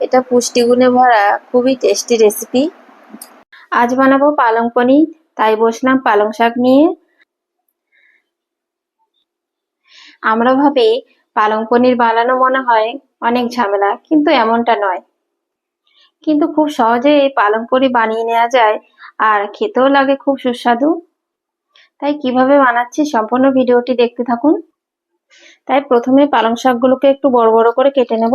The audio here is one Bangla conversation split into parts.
এটা পুষ্টিগুণে ভরা, খুবই টেস্টি রেসিপি আজ বানাবো পালং পনির, তাই বসলাম পালং শাক নিয়ে। আমরা ভাবি, পালং পনির বানানো মনে হয় অনেক ঝামেলা, কিন্তু এমনটা নয়। কিন্তু খুব সহজে এই পালং পনির বানিয়ে নেওয়া যায়, আর খেতেও লাগে খুব সুস্বাদু। তাই কীভাবে বানাচ্ছি সম্পূর্ণ ভিডিওটি দেখতে থাকুন। তাই প্রথমে পালং শাকগুলোকে একটু বড় বড় করে কেটে নেব।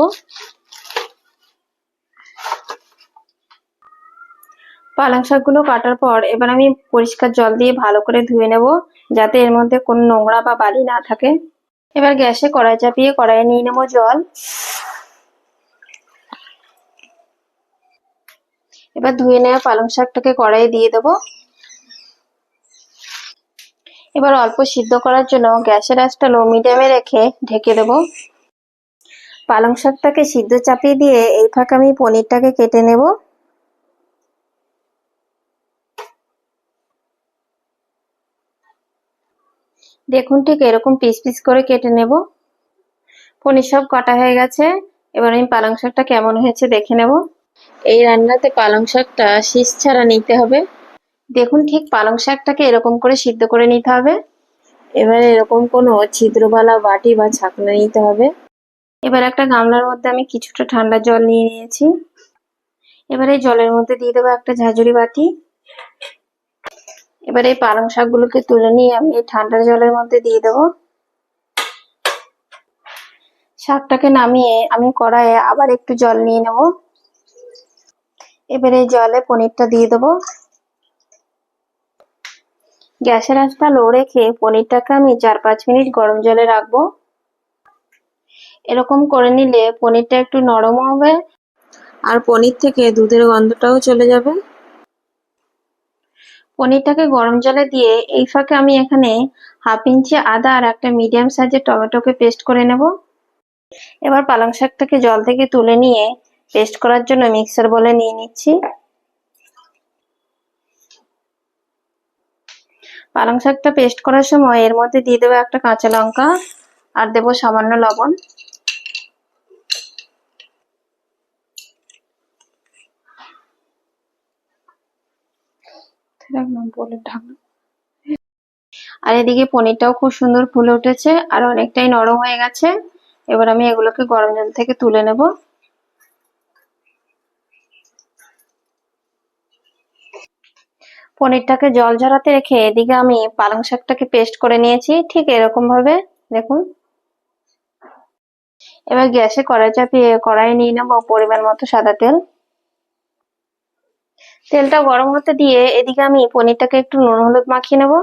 পালং শাকগুলো কাটার পর এবার আমি পরিষ্কার জল দিয়ে ভালো করে ধুয়ে নেব, যাতে এর মধ্যে কোনো নোংরা বা বালি না থাকে। এবার গ্যাসে কড়াই চাপিয়ে কড়াইয়ে নিয়ে নেব জল। এবার ধুয়ে নেওয়া পালং শাকটাকে কড়াইয়ে দিয়ে দেবো। এবার অল্প সিদ্ধ করার জন্য গ্যাসের আঁচটা লো মিডিয়ামে রেখে ঢেকে দেব। পালং শাকটাকে সিদ্ধ চাপিয়ে দিয়ে এই ফাঁকে আমি পনিরটাকে কেটে নেব। দেখুন ঠিক এরকম পিস পিস করে কেটে নেব। পনির সব কাটা হয়ে গেছে। এবার আমি পালং শাকটা কেমন হয়েছে দেখে নেব। এই রান্নাতে পালং শাকটা শীষ ছাড়া নিতে হবে। দেখুন ঠিক পালং শাকটাকে এরকম করে সিদ্ধ করে নিতে হবে। এবার এরকম কোনো ছিদ্রবালা, বাটি বা ছাকনা নিতে হবে। এবার একটা গামলার মধ্যে আমি কিছুটা ঠান্ডা জল নিয়ে নিয়েছি। এবার এই জলের মধ্যে দিয়ে দেবো একটা ঝাঁঝুরি বাটি। এবার এই পালং শাকগুলোকে তুলে নিয়ে আমি এই ঠান্ডা জলের মধ্যে দিয়ে দেবো। শাকটাকে নামিয়ে আমি কড়াইয়ে আবার একটু জল নিয়ে নেব। এবার এই জলে পনিরটা দিয়ে দেবো। গ্যাসের আঁচটা লো রেখে পনিরটাকে আমি চার পাঁচ মিনিট গরম জলে রাখব। এরকম করে নিলে পনিরটা একটু নরম হবে আর পনির থেকে দুধের গন্ধটাও চলে যাবে। পনিরটাকে গরম জলে দিয়ে এই ফাঁকে আমি এখানে হাফ ইঞ্চি আদা আর একটা মিডিয়াম সাইজের টমেটোকে পেস্ট করে নেব। এবার পালং শাকটাকে জল থেকে তুলে নিয়ে পেস্ট করার জন্য মিক্সার বলে নিয়ে নিচ্ছি। পালং শাকটা পেস্ট করার সময় এর মধ্যে দিয়ে দেবো একটা কাঁচা লঙ্কা আর দেবো সামান্য লবণ। আর এদিকে পনিরটাও খুব সুন্দর ফুলে উঠেছে, আর অনেকটাই নরম হয়ে গেছে। এবার আমি এগুলোকে গরম জল থেকে তুলে নেব। পনিরটাকে জল ঝরাতে রেখে এদিকে আমি পালং শাকটাকে পেস্ট করে নিয়েছি, ঠিক এরকম ভাবে দেখুন। এবার গ্যাসে কড়াই চাপিয়ে কড়াই নিয়ে নেব পরিমাণ মতো সাদা তেল। তেলটা গরম হতে দিয়ে এদিকে আমি পনিরটাকে একটু নুন হলুদ মাখিয়ে নেব।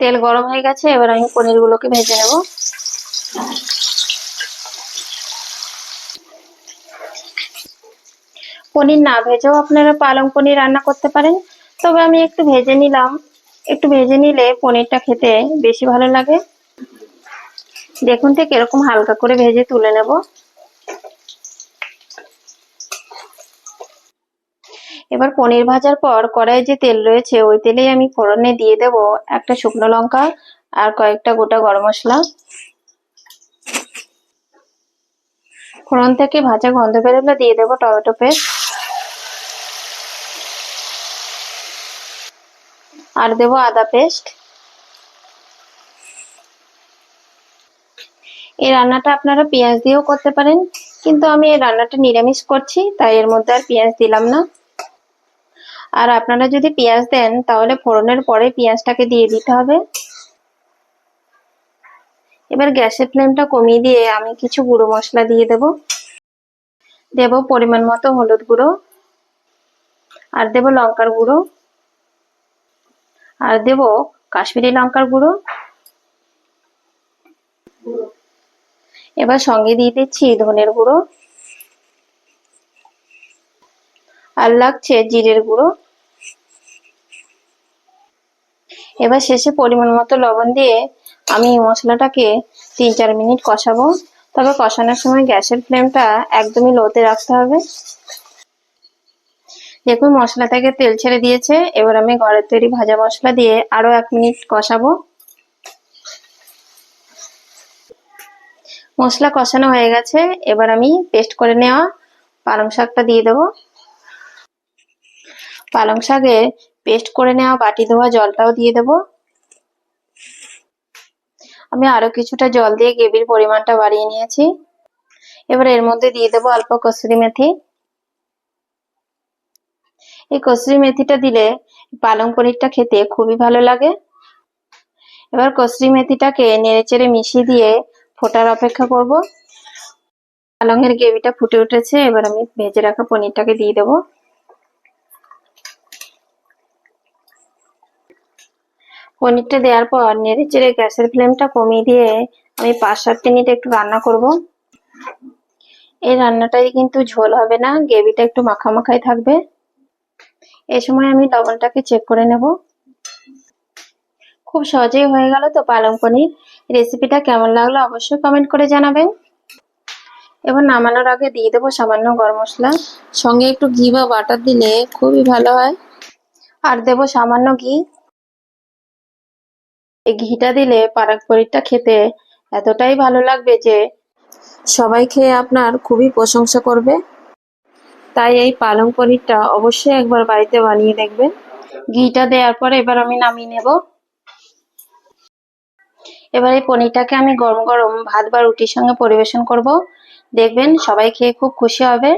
তেল গরম হয়ে গেছে, এবার আমি পনিরগুলোকে ভেজে নেব। পনির না ভেজেও আপনারা পালং পনির রান্না করতে পারেন, তবে আমি একটু ভেজে নিলাম। একটু ভেজে নিলে পনিরটা খেতে বেশি ভালো লাগে। দেখুন ঠিক এরকম হালকা করে ভেজে তুলে নেব। এবার পনির ভাজার পর কড়াই যে তেল রয়েছে, ওই তেলেই আমি ফোড়নে দিয়ে দেব একটা শুকনো লঙ্কা আর কয়েকটা গোটা গরম মশলা। ফোড়ন থেকে ভাজা গন্ধ বেরোলে দিয়ে দেবো টমেটো পেস্ট। আর দেবো আদা পেস্ট। এই রান্নাটা আপনারা পেঁয়াজ দিয়েও করতে পারেন। কিন্তু আমি এই রান্নাটা নিরামিষ করছি, তাই এর মধ্যে আর পেঁয়াজ দিলাম না। আর আপনারা যদি পেঁয়াজ দেন, তাহলে ফোড়নের পরে পেঁয়াজটাকে দিয়ে দিতে হবে। এবার গ্যাসের ফ্লেমটা কমিয়ে দিয়ে আমি কিছু গুঁড়ো মশলা দিয়ে দেব। দেব পরিমাণ মতো হলুদ গুঁড়ো, আর দেব লঙ্কার গুঁড়ো, আর দেব কাশ্মীরি লঙ্কার গুঁড়ো এবার সঙ্গে দিয়ে দিচ্ছি ধনের গুঁড়ো। আর লাগছে জিরের গুঁড়ো। এবার শেষে পরিমাণ মতো লবণ দিয়ে আমি মশলাটাকে তিন চার মিনিট কষাবো। তবে কষানোর সময় গ্যাসের ফ্লেমটা একদমই লোতে রাখতে হবে। দেখুন মশলা থেকে তেল ছেড়ে দিয়েছে। এবার আমি ঘরের তৈরি ভাজা মশলা দিয়ে আরও এক মিনিট কষাবো। মশলা কষানো হয়ে গেছে। এবার আমি পেস্ট করে নেওয়া পালং শাকটা দিয়ে দেবো। পালং শাকে পেস্ট করে নেওয়া বাটি ধোয়া জলটাও দিয়ে দেবো। আমি আরও কিছুটা জল দিয়ে গ্রেভির পরিমাণটা বাড়িয়ে নিয়েছি। এবার এর মধ্যে দিয়ে দেবো অল্প কসুরি মেথি। এই কসুরি মেথিটা দিলে পালং পনিরটা খেতে খুবই ভালো লাগে। এবার কসুরি মেথিটাকে নেড়ে চেড়ে মিশিয়ে দিয়ে ফোটার অপেক্ষা করব। পালংয়ের গ্রেভিটা ফুটে উঠেছে, এবার আমি ভেজে রাখা পনিরটাকে দিয়ে দেবো। পনিরটা দেওয়ার পর নেড়ে চেড়ে গ্যাসের ফ্লেমটা কমিয়ে দিয়ে আমি পাঁচ সাত মিনিট একটু রান্না করব। এই রান্নাটাই কিন্তু ঝোল হবে না, গ্রেভিটা একটু মাখা মাখাই থাকবে। এই সময় আমি লবণটাকে চেক করে নেব। খুব সহজেই হয়ে গেল তো পালং পনির। রেসিপিটা কেমন লাগল অবশ্যই কমেন্ট করে জানাবেন। এবার নামানোর আগে দিয়ে দেবো সামান্য গরম মশলা। সঙ্গে একটু ঘি বা বাটার দিলে খুবই ভালো হয়। আর দেবো সামান্য ঘি। এই ঘিটা দিলে পালক পনিরটা খেতে এতটাই ভালো লাগবে যে সবাই খেয়ে আপনার খুবই প্রশংসা করবে। তাই এই পালং পনিরটা অবশ্যই একবার বাড়িতে বানিয়ে দেখবেন। ঘিটা দেওয়ার পরে এবার আমি নামিয়ে নেব। এবার এই পনিরটাকে আমি গরম গরম ভাত বা রুটির সঙ্গে পরিবেশন করব। দেখবেন সবাই খেয়ে খুব খুশি হবে।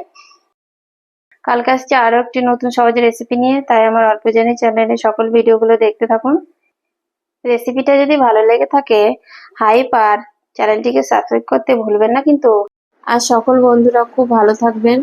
কালকে আসছে আরও একটি নতুন সহজ রেসিপি নিয়ে, তাই আমার অল্প জানি চ্যানেলে সকল ভিডিওগুলো দেখতে থাকুন। রেসিপিটা যদি ভালো লেগে থাকে হাইপ আর চ্যানেলটিকে সাবস্ক্রাইব করতে ভুলবেন না কিন্তু। আর সকল বন্ধুরা খুব ভালো থাকবেন।